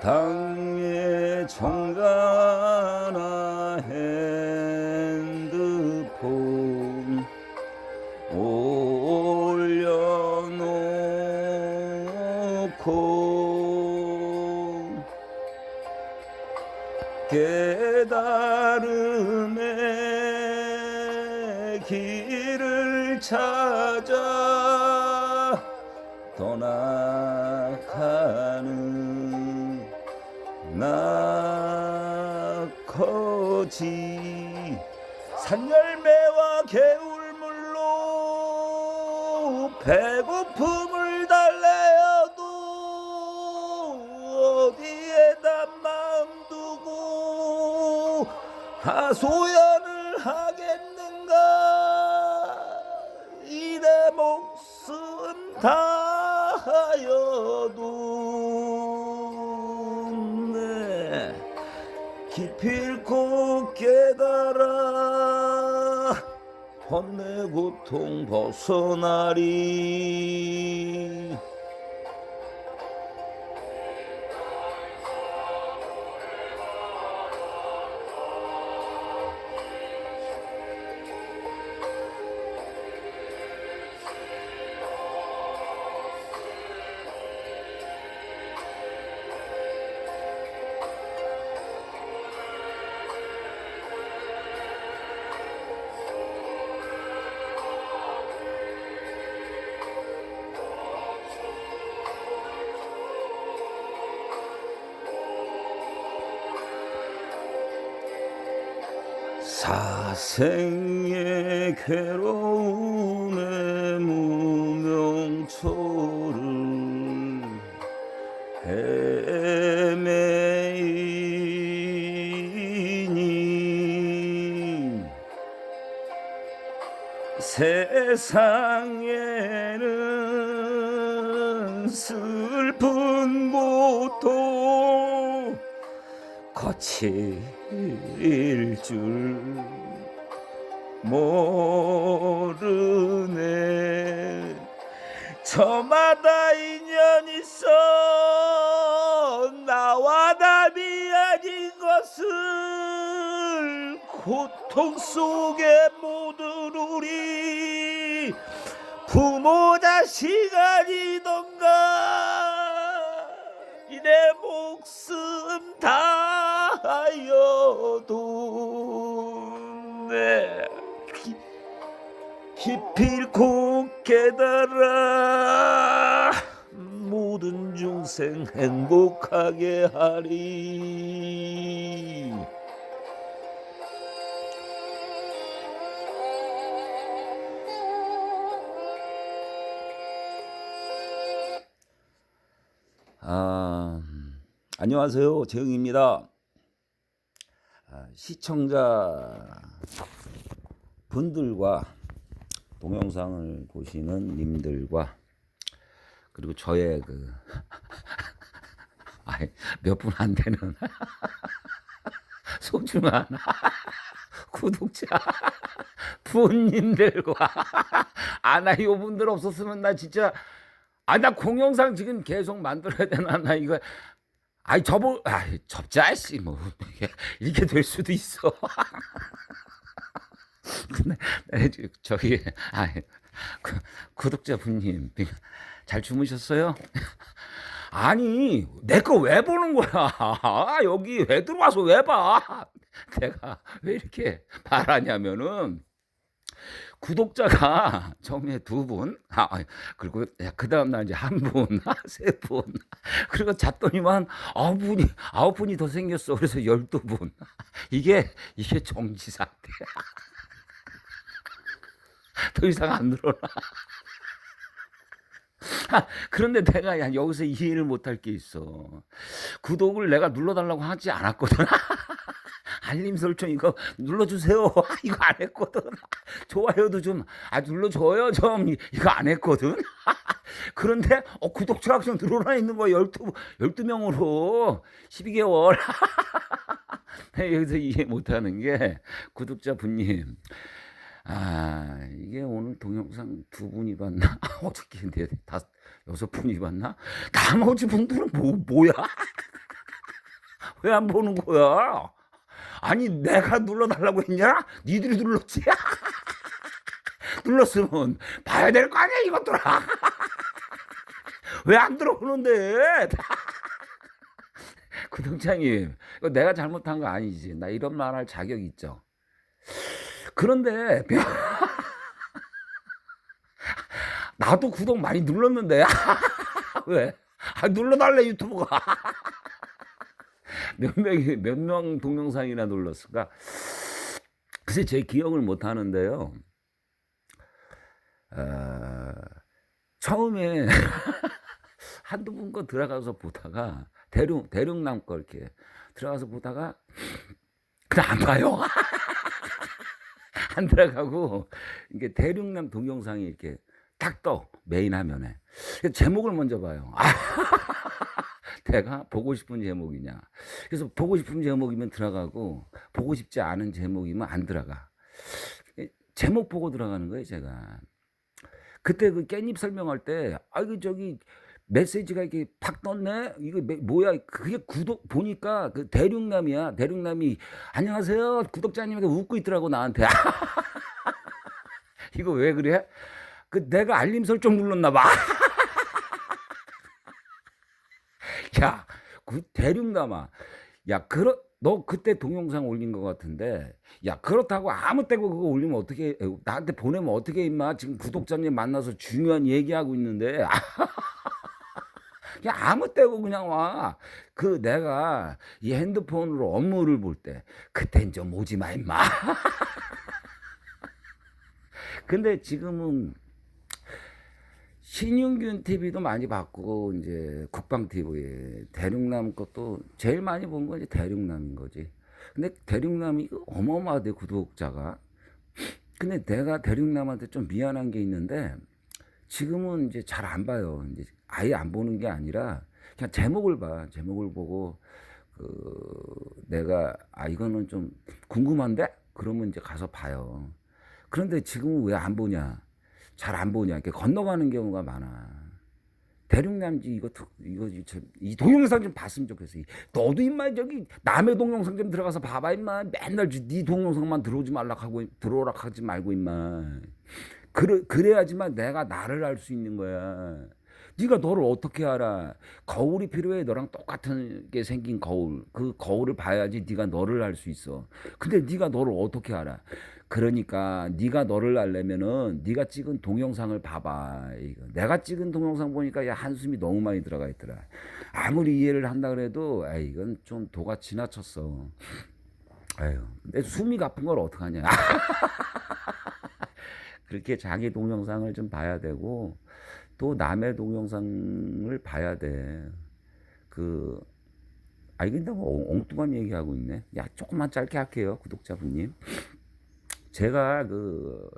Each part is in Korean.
당에 정 배고픔을 달래어도 어디에다 마음 두고 하소연을 하겠는가 이내 목숨 다하여도 네. 기필코 깨달아 번내 고통 벗어나리 생의 괴로움의 무명초를 헤매이니 세상에는 슬픈 고통 거칠 줄 모르네. 저마다 인연 있어. 나와 남이 아닌 것을 고통 속에 모든 우리 부모 자식 아니던가 이내 목숨 다하여도 깨달아 모든 중생 행복하게 하리 아, 안녕하세요. 재영입니다. 아, 시청자 분들과 동영상을 보시는 님들과 그리고 저의 그 몇 분 안 되는 소중한 구독자 부님들과 아나 이분들 없었으면 나 진짜 아 나 공영상 지금 계속 만들어야 되나? 나 이거 아이 접어 아 접자 씨뭐 이렇게 될 수도 있어 근데 네, 저- 저기 아 구, 구독자분님 잘 주무셨어요? 아니 내 거 왜 보는 거야 여기 왜 들어와서 왜 봐? 내가 왜 이렇게 말하냐면은 구독자가 처음에 두 분, 아, 아, 그리고 그 다음날 이제 한 분, 세 분, 그리고 잤더니만 아홉 분이, 아홉 분이 더 생겼어. 그래서 열두 분. 이게, 이게 정지 상태. 더 이상 안 늘어나. 아, 그런데 내가 야, 여기서 이해를 못할 게 있어. 구독을 내가 눌러달라고 하지 않았거든. 알림 설정 이거 눌러주세요. 이거 안 했거든. 좋아요도 좀, 아, 눌러줘요. 좀. 이거 안 했거든. 그런데, 어, 구독자가 좀 늘어나 있는 거야. 12, 12명으로. 12개월. 여기서 이해 못하는 게, 구독자 분님. 아, 이게 오늘 동영상 두 분이 봤나? 어저께 네, 다섯, 여섯 분이 봤나? 나머지 분들은 뭐, 뭐야? 왜 안 보는 거야? 아니 내가 눌러달라고 했냐? 니들이 눌렀지? 눌렀으면 봐야 될 거 아니야 이것들아. 왜 안 들어오는데? 구독자님, 이거 내가 잘못한 거 아니지. 나 이런 말 할 자격 있죠. 그런데 나도 구독 많이 눌렀는데 왜? 아, 눌러달래 유튜브가 몇 명이 몇 명 동영상이나 눌렀을까? 글쎄 제 기억을 못 하는데요. 어, 처음에 한두 분 거 들어가서 보다가 대륙 대륙남 거 이렇게 들어가서 보다가 그냥 안 봐요. 안 들어가고 이게 대륙남 동영상이 이렇게 딱 떠 메인 화면에 제목을 먼저 봐요. 아, 내가 보고 싶은 제목이냐. 그래서 보고 싶은 제목이면 들어가고 보고 싶지 않은 제목이면 안 들어가. 제목 보고 들어가는 거예요, 제가. 그때 그 깻잎 설명할 때, 아, 이거 저기 메시지가 이렇게 팍 떴네? 이거 매- 뭐야? 그게 구독, 보니까 그 대륙남이야. 대륙남이, 안녕하세요. 구독자님이 웃고 있더라고, 나한테. 이거 왜 그래? 그 내가 알림 설정 눌렀나 봐. 야, 그 대륙남아. 야, 그러, 너 그때 동영상 올린 것 같은데, 야, 그렇다고 아무 때고 그거 올리면 어떻게, 해? 나한테 보내면 어떻게, 임마. 지금 구독자님 만나서 중요한 얘기하고 있는데. 야, 아무 때고 그냥 와. 그 내가 이 핸드폰으로 업무를 볼 때, 그땐 좀 오지 마, 임마. 근데 지금은 신윤균 TV도 많이 봤고 이제 국방 TV 대륙남 것도 제일 많이 본 건 이제 대륙남인 거지. 근데 대륙남이 그 어마어마하대 구독자가. 근데 내가 대륙남한테 좀 미안한 게 있는데 지금은 이제 잘 안 봐요. 이제 아예 안 보는 게 아니라 그냥 제목을 봐. 제목을 보고 그 내가 아 이거는 좀 궁금한데 그러면 이제 가서 봐요. 그런데 지금은 왜 안 보냐? 잘 안 보냐? 이렇게 건너가는 경우가 많아. 대륙남지 이거 도- 이거 좀- 이 동영상 좀 봤으면 좋겠어. 이- 너도 임마 저기 남의 동영상 좀 들어가서 봐봐 임마. 맨날 지- 네 동영상만 들어오지 말라 하고 들어오라 하지 말고 임마. 그래 그래야지만 내가 나를 알 수 있는 거야. 네가 너를 어떻게 알아? 거울이 필요해. 너랑 똑같은 게 생긴 거울. 그 거울을 봐야지 네가 너를 알 수 있어. 근데 네가 너를 어떻게 알아? 그러니까 네가 너를 알려면은 네가 찍은 동영상을 봐봐. 이거. 내가 찍은 동영상 보니까 야 한숨이 너무 많이 들어가 있더라. 아무리 이해를 한다 그래도 아 이건 좀 도가 지나쳤어. 아유, 내 숨이 가쁜 걸 어떡하냐. 그렇게 자기 동영상을 좀 봐야 되고 또 남의 동영상을 봐야 돼. 그 아이 근데 뭐 엉- 엉뚱한 얘기하고 있네. 야 조금만 짧게 할게요, 구독자분님. 제가 그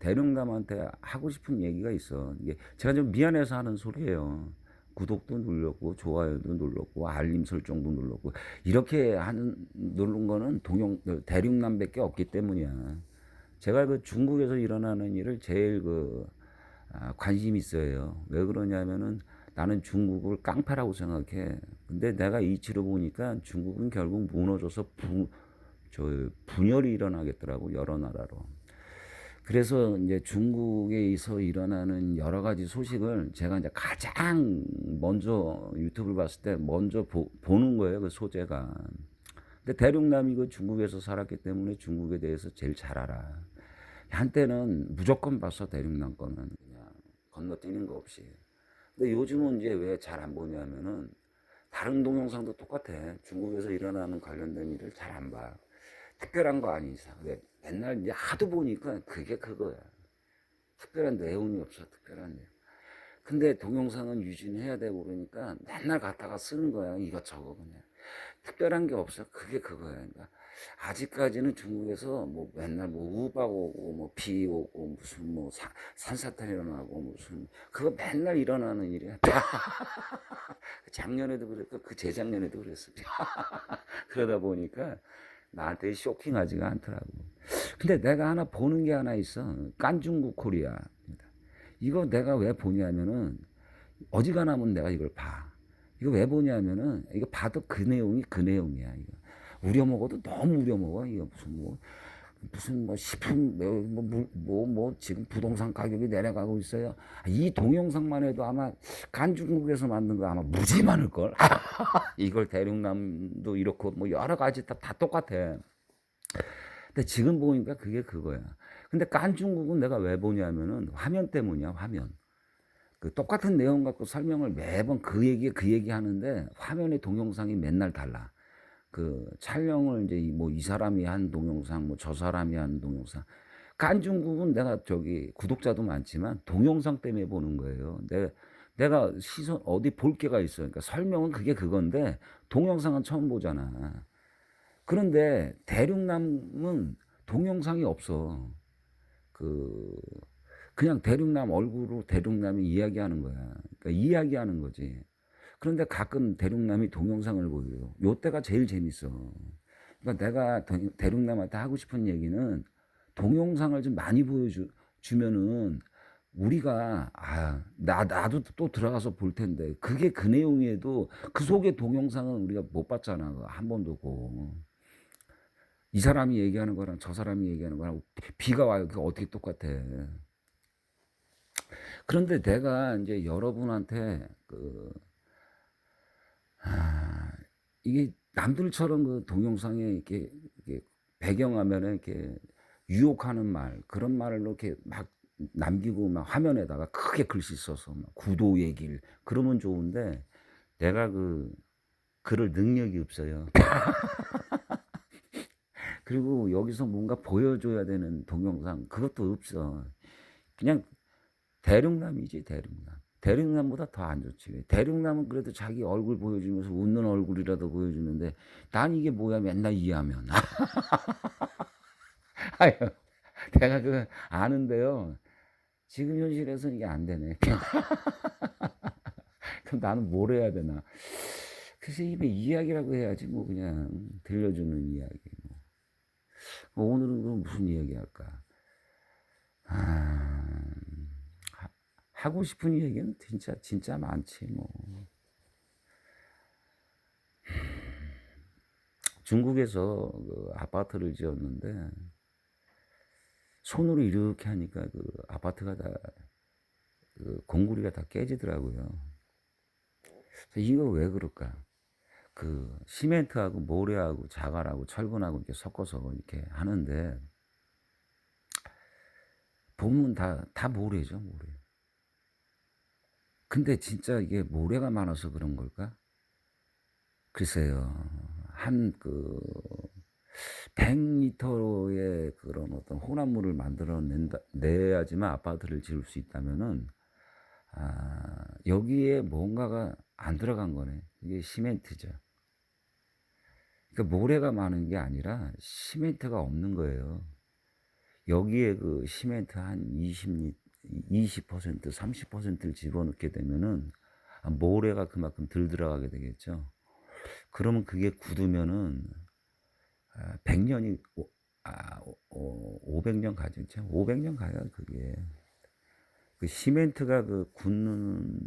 대륙남한테 하고 싶은 얘기가 있어. 이게 제가 좀 미안해서 하는 소리예요. 구독도 눌렀고 좋아요도 눌렀고 알림 설정도 눌렀고 이렇게 하는 누른 거는 동영 대륙남밖에 없기 때문이야. 제가 그 중국에서 일어나는 일을 제일 그 아, 관심 있어요. 왜 그러냐면은 나는 중국을 깡패라고 생각해. 근데 내가 이치로 보니까 중국은 결국 무너져서 부, 저 분열이 일어나겠더라고 여러 나라로. 그래서 이제 중국에서 일어나는 여러 가지 소식을 제가 이제 가장 먼저 유튜브를 봤을 때 먼저 보, 보는 거예요 그 소재가. 근데 대륙남이 그 중국에서 살았기 때문에 중국에 대해서 제일 잘 알아. 한때는 무조건 봤어 대륙남 거는 건너뛰는 거 없이. 근데 요즘은 이제 왜 잘 안 보냐면은 다른 동영상도 똑같아. 중국에서 일어나는 관련된 일을 잘 안 봐. 특별한 거 아닌 이상. 근데 맨날 이제 하도 보니까 그게 그거야. 특별한 내용이 없어, 특별한 내용. 근데 동영상은 유진해야 되고 그러니까 맨날 갖다가 쓰는 거야, 이것저것 그냥. 특별한 게 없어. 그게 그거야. 그러니까 아직까지는 중국에서 뭐 맨날 뭐 우박 오고 뭐 비 오고 무슨 뭐 사- 산사태 일어나고 무슨 그거 맨날 일어나는 일이야. 작년에도 그랬고 그 재작년에도 그랬어. 그러다 보니까 나한테 쇼킹하지가 않더라고. 근데 내가 하나 보는 게 하나 있어. 깐중국 코리아. 이거 내가 왜 보냐면은 어지간하면 내가 이걸 봐. 이거 왜 보냐면은 이거 봐도 그 내용이 그 내용이야. 이거 우려 먹어도 너무 우려 먹어. 이거 무슨 뭐 무슨 뭐 식품 뭐뭐 뭐, 뭐, 뭐 지금 부동산 가격이 내려가고 있어요. 이 동영상만 해도 아마 간중국에서 만든 거 아마 무지 많을 걸. 이걸 대륙남도 이렇고 뭐 여러 가지 다, 다 똑같아. 근데 지금 보니까 그게 그거야. 근데 깐중국은 내가 왜 보냐면은 화면 때문이야, 화면. 그 똑같은 내용 갖고 설명을 매번 그 얘기 그 얘기 하는데 화면의 동영상이 맨날 달라. 그 촬영을 이제 뭐 이 사람이 한 동영상, 뭐 저 사람이 한 동영상. 깐중국은 내가 저기 구독자도 많지만 동영상 때문에 보는 거예요. 내가 내가 시선 어디 볼 게가 있어. 그러니까 설명은 그게 그건데 동영상은 처음 보잖아. 그런데 대륙남은 동영상이 없어. 그 그냥 대륙남 얼굴로 대륙남이 이야기하는 거야. 그러니까 이야기하는 거지. 그런데 가끔 대륙남이 동영상을 보여요. 요 때가 제일 재밌어. 그러니까 내가 더- 대륙남한테 하고 싶은 얘기는 동영상을 좀 많이 보여주 주면은 우리가 아, 나 나도 또 들어가서 볼 텐데 그게 그 내용이어도 그 속의 동영상은 우리가 못 봤잖아. 한 번도 고. 이 사람이 얘기하는 거랑 저 사람이 얘기하는 거랑 비가 와요. 그게 어떻게 똑같아. 그런데 내가 이제 여러분한테 그, 아, 이게 남들처럼 그 동영상에 이렇게, 이렇게 배경화면에 이렇게 유혹하는 말, 그런 말을 이렇게 막 남기고 막 화면에다가 크게 글씨 써서 막 구도의 길, 그러면 좋은데 내가 그 글을 능력이 없어요. 그리고 여기서 뭔가 보여줘야 되는 동영상, 그것도 없어. 그냥 대륙남이지 대륙남. 대륙남보다 더 안 좋지. 대륙남은 그래도 자기 얼굴 보여주면서 웃는 얼굴이라도 보여주는데 난 이게 뭐야 맨날 이해하면. 아유, 내가 그 아는데요. 지금 현실에서는 이게 안 되네. 그럼 나는 뭘 해야 되나? 글쎄 입에 이야기라고 해야지 뭐 그냥 들려주는 이야기. 뭐. 뭐 오늘은 그럼 무슨 이야기 할까? 아... 하고 싶은 얘기는 진짜 진짜 많지 뭐. 중국에서 그 아파트를 지었는데 손으로 이렇게 하니까 그 아파트가 다 그 공구리가 다 깨지더라고요. 이거 왜 그럴까? 그 시멘트하고 모래하고 자갈하고 철근하고 이렇게 섞어서 이렇게 하는데 보면 다 다 모래죠 모래. 근데 진짜 이게 모래가 많아서 그런 걸까? 글쎄요. 한 그 100리터의 그런 어떤 혼합물을 만들어 낸다, 내야지만 아파트를 지을 수 있다면은 아, 여기에 뭔가가 안 들어간 거네. 이게 시멘트죠. 그러니까 모래가 많은 게 아니라 시멘트가 없는 거예요. 여기에 그 시멘트 한 20리 20% 30%를 집어넣게 되면은 아, 모래가 그만큼 덜 들어가게 되겠죠. 그러면 그게 굳으면은 아, 100년이 아, 500년 가죠. 500년 가요, 그게. 그 시멘트가 그 굳는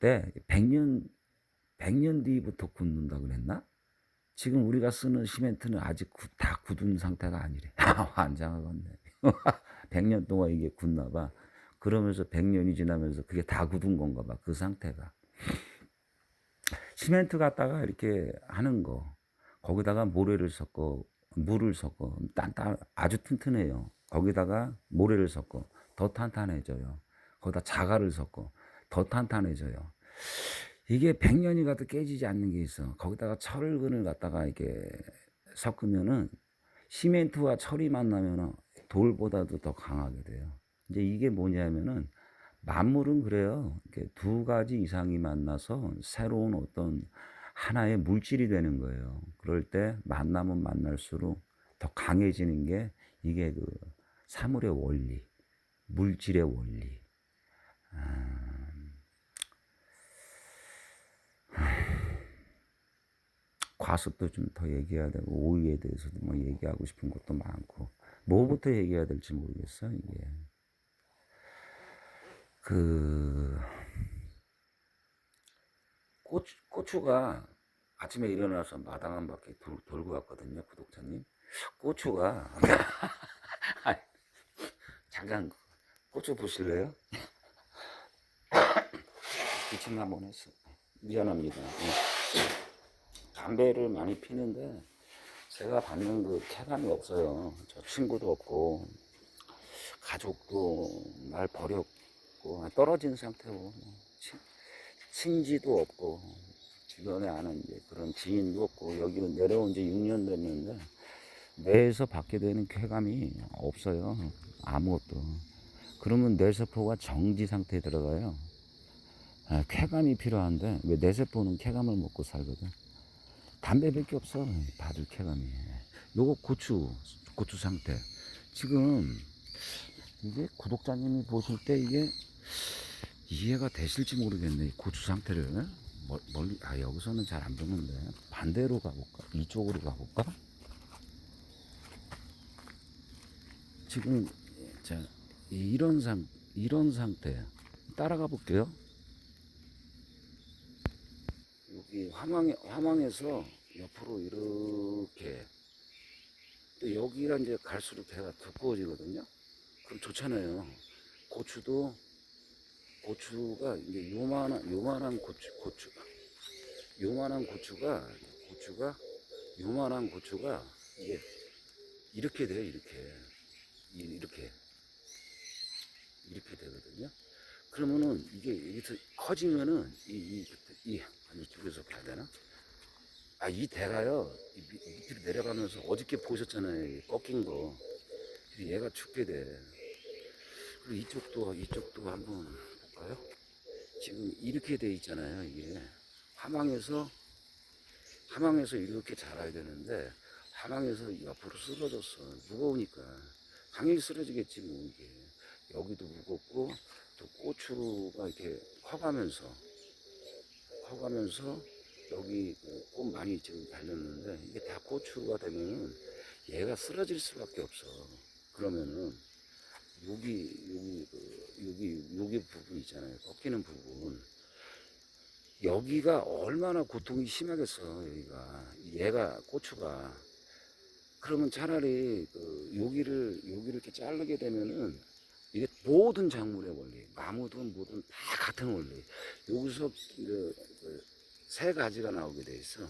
때 100년 100년 뒤부터 굳는다 그랬나? 지금 우리가 쓰는 시멘트는 아직 구, 다 굳은 상태가 아니래. 환장하겠네. 100년 동안 이게 굳나 봐. 그러면서 100년이 지나면서 그게 다 굳은 건가 봐. 그 상태가. 시멘트 갖다가 이렇게 하는 거. 거기다가 모래를 섞어, 물을 섞어. 딴딴, 아주 튼튼해요. 거기다가 모래를 섞어. 더 탄탄해져요. 거기다 자갈을 섞어. 더 탄탄해져요. 이게 100년이 가도 깨지지 않는 게 있어. 거기다가 철근을 갖다가 이렇게 섞으면은 시멘트와 철이 만나면은 돌보다도 더 강하게 돼요. 이제 이게 뭐냐면은 만물은 그래요. 두 가지 이상이 만나서 새로운 어떤 하나의 물질이 되는 거예요. 그럴 때 만나면 만날수록 더 강해지는 게 이게 그 사물의 원리, 물질의 원리. 과습도 좀 더 얘기해야 되고 오이에 대해서도 뭐 얘기하고 싶은 것도 많고 뭐부터 얘기해야 될지 모르겠어 이게 그 고추, 고추가 아침에 일어나서 마당 한 바퀴 돌, 돌고 왔거든요, 구독자님. 고추가 잠깐 고추 보실래요? 기침 한번 했어. 미안합니다. 예. 담배를 많이 피는데 제가 받는 그 쾌감이 없어요. 저 친구도 없고 가족도 날 버렸고 떨어진 상태고 친, 친지도 없고 주변에 아는 그런 지인도 없고 여기 내려온 지 6년 됐는데 뇌에서 받게 되는 쾌감이 없어요. 아무것도. 그러면 뇌세포가 정지 상태에 들어가요. 아, 쾌감이 필요한데 왜 뇌세포는 쾌감을 먹고 살거든. 담배밖에 없어 받을 쾌감이. 요거 고추 고추 상태. 지금 이게 구독자님이 보실 때 이게 이해가 되실지 모르겠네. 이 고추 상태를 멀- 멀리 아 여기서는 잘 안 보는데 반대로 가볼까? 이쪽으로 가볼까? 지금 자 이런 상 이런 상태 따라가 볼게요. 여기 화망에 화망에서 옆으로 이렇게 또 여기가 이제 갈수록 배가 두꺼워지거든요. 그럼 좋잖아요. 고추도 고추가 이제 요만한 요만한 고추 고추 요만한 고추가 고추가 요만한 고추가 이게 이렇게 돼요 이렇게 이- 이렇게 이렇게 되거든요. 그러면은 이게 여기서 커지면은 이 이 이, 이쪽에서 봐야 되나? 아 이 대가요. 밑으로 내려가면서 어저께 보셨잖아요 이 꺾인 거. 얘가 죽게 돼. 그리고 이쪽도 이쪽도 한번 볼까요? 지금 이렇게 돼 있잖아요 이게. 하망에서 하망에서 이렇게 자라야 되는데 하망에서 옆으로 쓰러졌어. 무거우니까. 당연히 쓰러지겠지 뭐 이게. 여기도 무겁고 또 고추가 이렇게 커가면서 커가면서 여기 그꽃 많이 지금 달렸는데 이게 다 고추가 되면은 얘가 쓰러질 수밖에 없어. 그러면은 여기 여기 그, 여기 여기 부분 있잖아요. 꺾이는 부분. 여기가 얼마나 고통이 심하겠어 여기가. 얘가 고추가. 그러면 차라리 그 여기를 여기를 이렇게 자르게 되면은 모든 작물의 원리 나무든 뭐든 다 같은 원리 여기서 그, 그 세 가지가 나오게 돼 있어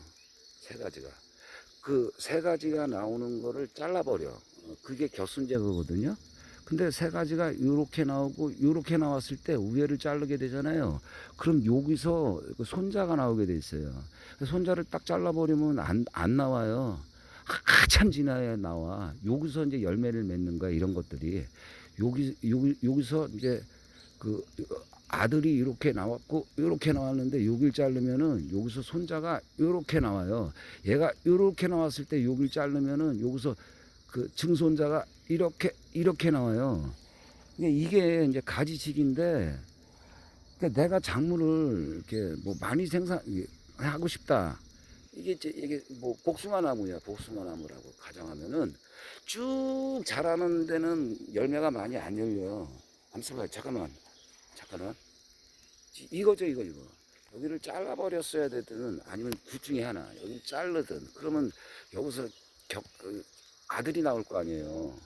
세 가지가 그 세 가지가 나오는 거를 잘라버려 어, 그게 겨순 제거거든요 근데 세 가지가 이렇게 나오고 이렇게 나왔을 때 위에를 자르게 되잖아요. 그럼 여기서 그 손자가 나오게 돼 있어요. 손자를 딱 잘라버리면 안, 안 나와요. 한참 지나야 나와. 여기서 이제 열매를 맺는 거야 이런 것들이. 여기 여기 여기서 이제 그 아들이 이렇게 나왔고 이렇게 나왔는데 여길 자르면은 여기서 손자가 이렇게 나와요. 얘가 이렇게 나왔을 때 여길 자르면은 여기서 그 증손자가 이렇게 이렇게 나와요. 이게 이제 가지식인데 그러니까 내가 작물을 이렇게 뭐 많이 생산하고 싶다. 이게 이제 이게 뭐 복숭아 나무야 복숭아 나무라고 가정하면은 쭉 자라는 데는 열매가 많이 안 열려. 잠시만 잠깐만 잠깐만 이- 이거죠 이거 이거 여기를 잘라버렸어야 되든 아니면 둘 중에 하나 여기를 자르든 그러면 여기서 격, 그 아들이 나올 거 아니에요.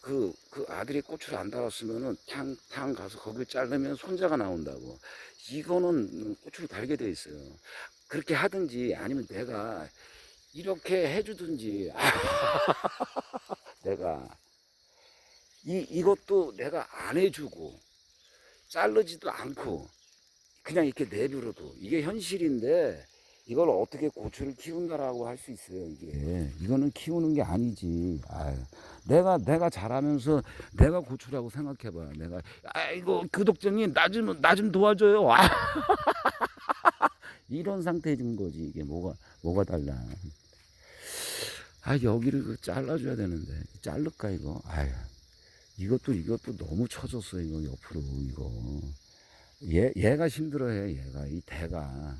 그, 그 아들이 고추를 안 달았으면은 탕, 탕 가서 거길 자르면 손자가 나온다고. 이거는 고추를 달게 돼 있어요. 그렇게 하든지 아니면 내가 이렇게 해주든지. 내가. 이, 이것도 내가 안 해주고 자르지도 않고 그냥 이렇게 내버려도 이게 현실인데 이걸 어떻게 고추를 키운다라고 할 수 있어요 이게 이거는 키우는 게 아니지 아유, 내가 내가 잘하면서 내가 고추라고 생각해봐 내가 아이고 구독자님 나좀 나 좀 도와줘요 아. 이런 상태인 거지 이게 뭐가 뭐가 달라 아 여기를 그 잘라줘야 되는데 자를까 이거 아유 이것도 이것도 너무 쳐졌어 이거 옆으로 이거 얘 얘가 힘들어해 얘가 이 대가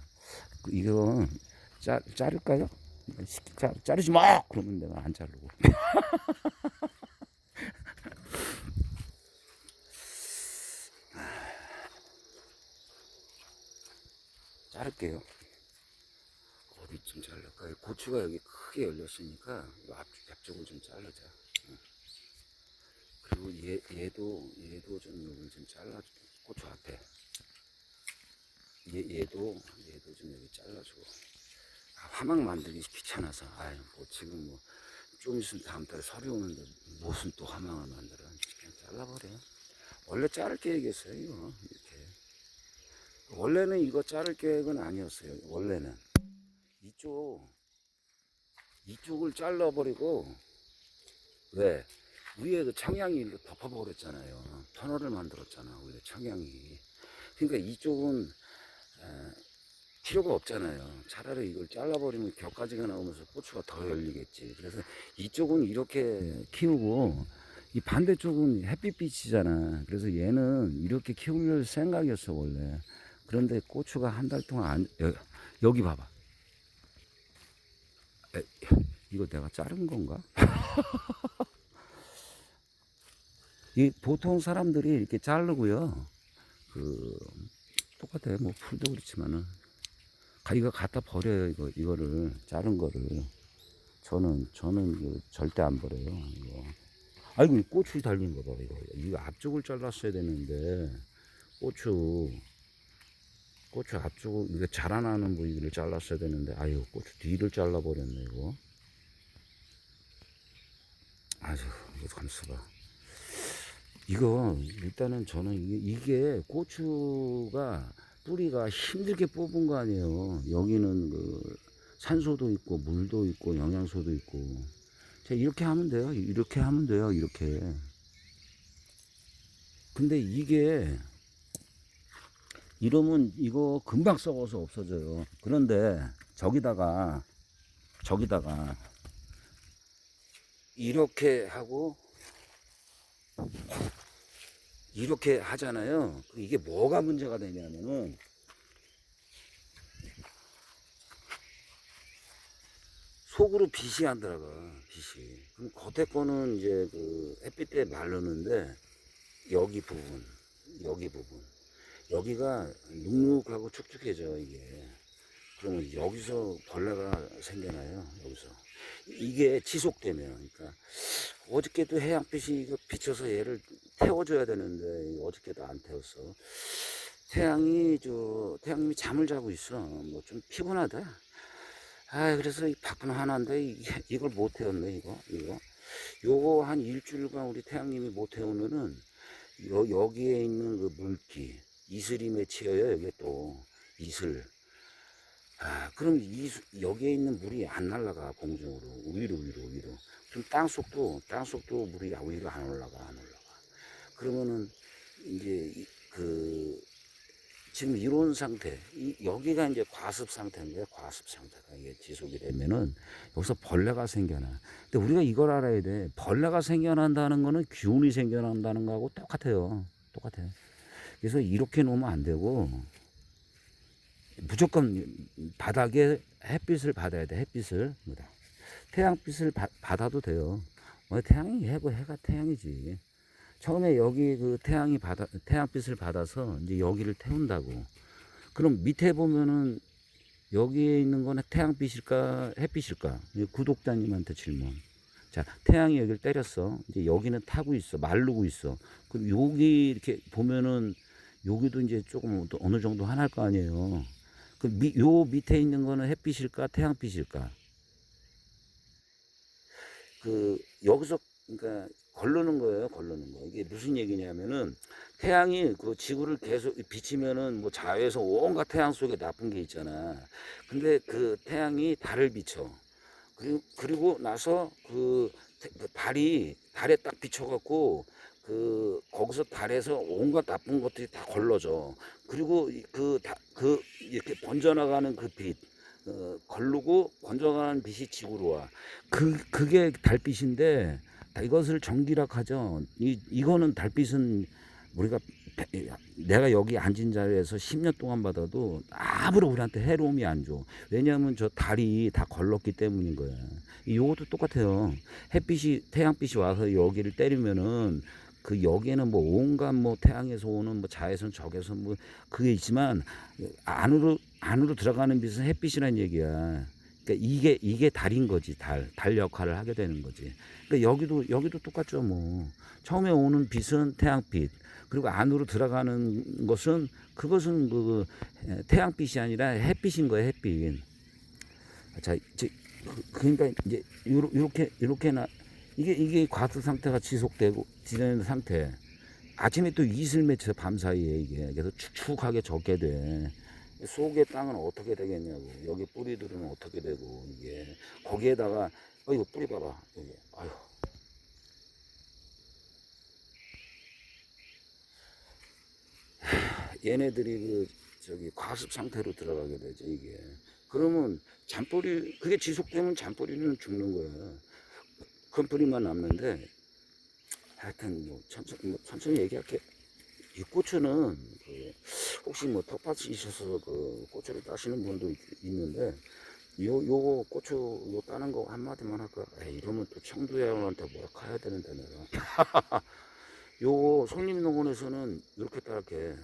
그 이거 자, 자를까요? 자, 자르지 마! 그러면 내가 안 자르고. 자를게요. 좀 잘라까 고추가 여기 크게 열렸으니까 이 앞, 앞쪽을 좀 자르자. 응. 그리고 얘, 얘도 얘도 좀 여기 좀 잘라줘. 고추 앞에. 얘, 얘도 얘도 좀 여기 잘라주고. 아, 화막 만들기 귀찮아서. 아유 뭐 지금 뭐 좀 있으면 다음 달에 설이 오는데 무슨 또 화막을 만들어. 그냥 잘라버려. 원래 자를 계획이었어요 이거. 이렇게. 원래는 이거 자를 계획은 아니었어요 원래는. 이쪽 이쪽을 잘라버리고 왜? 위에 그 청양이 이렇게 덮어버렸잖아요. 터널을 만들었잖아 원래 청양이. 그러니까 이쪽은 에, 필요가 없잖아요. 차라리 이걸 잘라버리면 격가지가 나오면서 고추가 더 열리겠지. 그래서 이쪽은 이렇게 키우고 이 반대쪽은 햇빛빛이잖아. 그래서 얘는 이렇게 키울 생각이었어 원래. 그런데 고추가 한 달 동안 안, 여, 여기 봐봐 에, 이거 내가 자른 건가? 이 보통 사람들이 이렇게 자르고요. 그 똑같아요. 뭐 풀도 그렇지만은 가 이거 갖다 버려요. 이거 이거를 자른 거를 저는 저는 절대 안 버려요. 이거 아이고 이 고추 달린 거 봐. 이거 이거 앞쪽을 잘랐어야 되는데 고추 고추 앞쪽 이거 자라나는 부위를 잘랐어야 되는데 아유 고추 뒤를 잘라 버렸네 이거. 아주 이거 감수가 이거 일단은 저는 이게, 이게 고추가 뿌리가 힘들게 뽑은 거 아니에요. 여기는 그 산소도 있고 물도 있고 영양소도 있고. 자 이렇게 하면 돼요. 이렇게 하면 돼요. 이렇게. 근데 이게 이러면 이거 금방 썩어서 없어져요. 그런데 저기다가 저기다가 이렇게 하고 이렇게 하잖아요. 이게 뭐가 문제가 되냐면은 속으로 빛이 안 들어가 빛이. 그럼 겉에 거는 이제 그 햇빛 때 마르는데 여기 부분, 여기 부분, 여기가 눅눅하고 축축해져 이게. 그러면 여기서 벌레가 생겨나요. 여기서 이게 지속되면 그러니까 어저께도 해양빛이 이거 비쳐서 얘를 태워줘야 되는데 어저께도 안 태웠어. 태양이 저 태양님이 잠을 자고 있어. 뭐 좀 피곤하다. 아 그래서 이 바쁜 하나인데 이- 이걸 못 태웠네 이거 이거. 요거 한 일주일간 우리 태양님이 못 태우면은 여, 여기에 있는 그 물기 이슬이 맺혀요 여기 또 이슬. 아 그럼 이 여기에 있는 물이 안 날라가 공중으로 위로 위로 위로. 그럼 땅속도 땅속도 물이 위로 안 올라가 안 올라가. 그러면은 이제 이- 그 지금 이런 상태 이 여기가 이제 과습 상태인데 과습 상태가 이게 지속이 되면은 여기서 벌레가 생겨나. 근데 우리가 이걸 알아야 돼. 벌레가 생겨난다는 거는 균이 생겨난다는 거하고 똑같아요. 똑같아요. 그래서 이렇게 놓으면 안 되고 무조건 바닥에 햇빛을 받아야 돼. 햇빛을 뭐다. 태양빛을 받, 받아도 돼요. 뭐 태양이 해고 해가 태양이지. 처음에 여기 그 태양이 받아 태양빛을 받아서 이제 여기를 태운다고. 그럼 밑에 보면은 여기에 있는 거는 태양빛일까 햇빛일까? 이 구독자님한테 질문. 자, 태양이 여기를 때렸어. 이제 여기는 타고 있어. 마르고 있어. 그럼 여기 이렇게 보면은 여기도 이제 조금 어느 정도 하나일 거 아니에요. 그 미, 요 밑에 있는 거는 햇빛일까 태양빛일까? 그 여기서 그러니까 걸르는 거예요. 걸르는 거. 이게 무슨 얘기냐면은 태양이 그 지구를 계속 비치면은 뭐 자외에서 온갖 태양 속에 나쁜 게 있잖아. 근데 그 태양이 달을 비춰. 그리고 그리고 나서 그, 태- 그 달이 달에 딱 비춰갖고 그 거기서 달에서 온갖 나쁜 것들이 다 걸러져. 그리고 그 다 그 이렇게 번져나가는 그 빛. 어, 걸르고 번져가는 빛이 지구로 와. 그 그게 달빛인데 이것을 정기락하죠. 이 이거는 달빛은 우리가 배- 내가 여기 앉은 자리에서 10년 동안 받아도 아무런 우리한테 해로움이 안 줘. 왜냐하면 저 달이 다 걸렀기 때문인 거야. 이것도 똑같아요. 햇빛이 태양빛이 와서 여기를 때리면은 그 여기에는 뭐 온갖 뭐 태양에서 오는 뭐 자외선 적외선 뭐 그게 있지만 안으로 안으로 들어가는 빛은 햇빛이란 얘기야. 그러니까 이게 이게 달인 거지 달. 달 역할을 하게 되는 거지. 그러니까 여기도 여기도 똑같죠 뭐. 처음에 오는 빛은 태양빛. 그리고 안으로 들어가는 것은 그것은 그 에, 태양빛이 아니라 햇빛인 거예요 햇빛. 자, 이제 그- 그러니까 이제 요러- 요렇게 요렇게 나 이게 이게 과수 상태가 지속되고 지내는 상태. 아침에 또 이슬 맺혀 밤 사이에 이게 그래서 축축하게 젖게 돼. 속의 땅은 어떻게 되겠냐고. 여기 뿌리들은 어떻게 되고 이게 거기에다가 어 이거 뿌리 봐봐 여기. 아유. 얘네들이 그 저기 과습 상태로 들어가게 되죠 이게. 그러면 잔뿌리 그게 지속되면 잔뿌리는 죽는 거야. 큰 뿌리만 남는데 하여튼 뭐 천천히 뭐 천천히 얘기할게. 이 고추는 그 혹시 뭐 텃밭이셔서 그 고추를 따시는 분도 있, 있는데 요 요거 고추 요 따는 거 한마디만 할까? 에이, 이러면 또 청두야한테 뭐라 가야 되는데 내가. 요거 손님농원에서는 이렇게 따게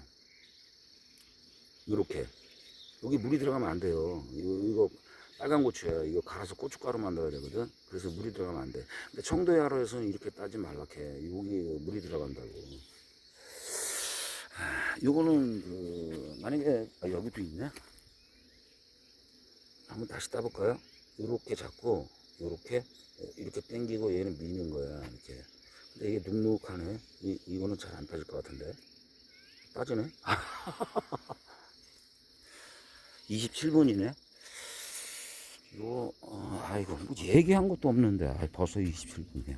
이렇게 여기 물이 들어가면 안 돼요. 이거, 이거 빨간 고추야. 이거 갈아서 고춧가루 만들어야 되거든. 그래서 물이 들어가면 안 돼. 근데 청도 야로에서는 이렇게 따지 말라게. 여기 물이 들어간다고. 아, 요거는 그 만약에 아, 여기도 있네. 한번 다시 따볼까요? 이렇게 잡고 이렇게 이렇게 당기고 얘는 미는 거야 이렇게. 근데 이게 눅눅하네. 이 이거는 잘안 따질 것 같은데. 따지네. 27분이네. 요, 어, 아이고, 뭐 얘기한 것도 없는데, 아, 벌써 27분이야.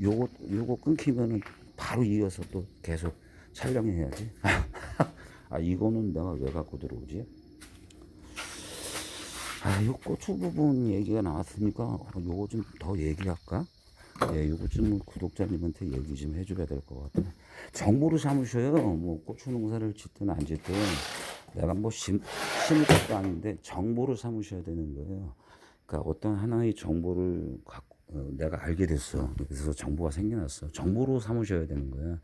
요거, 요거 끊기면은 바로 이어서 또 계속 촬영해야지. 아, 이거는 내가 왜 갖고 들어오지? 아, 요 고추 부분 얘기가 나왔으니까, 어, 요거 좀 더 얘기할까? 예, 요거 좀 구독자님한테 얘기 좀 해줘야 될 것 같아. 정보를 삼으셔요. 뭐, 고추 농사를 짓든 안 짓든. 내가 뭐 심, 심을 것도 아닌데 정보를 삼으셔야 되는 거예요. 그러니까 어떤 하나의 정보를 갖고 어, 내가 알게 됐어. 그래서 정보가 생겨났어. 정보로 삼으셔야 되는 거야.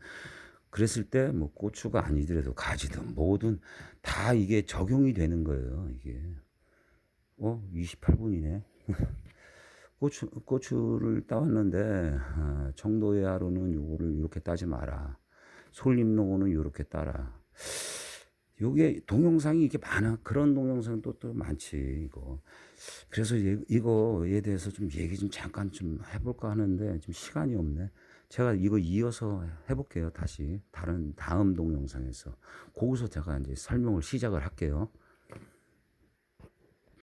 그랬을 때 뭐 고추가 아니더라도 가지든 뭐든 다 이게 적용이 되는 거예요. 이게 어 28분이네. 고추 고추를 따왔는데 아, 청도의 하루는 요거를 이렇게 따지 마라. 솔잎농어는 이렇게 따라. 요게 동영상이 이렇게 많아. 그런 동영상도 또 많지, 이거. 그래서 이- 이거에 대해서 좀 얘기 좀 잠깐 좀 해볼까 하는데 좀 시간이 없네. 제가 이거 이어서 해볼게요, 다시. 다른, 다음 동영상에서. 거기서 제가 이제 설명을 시작을 할게요.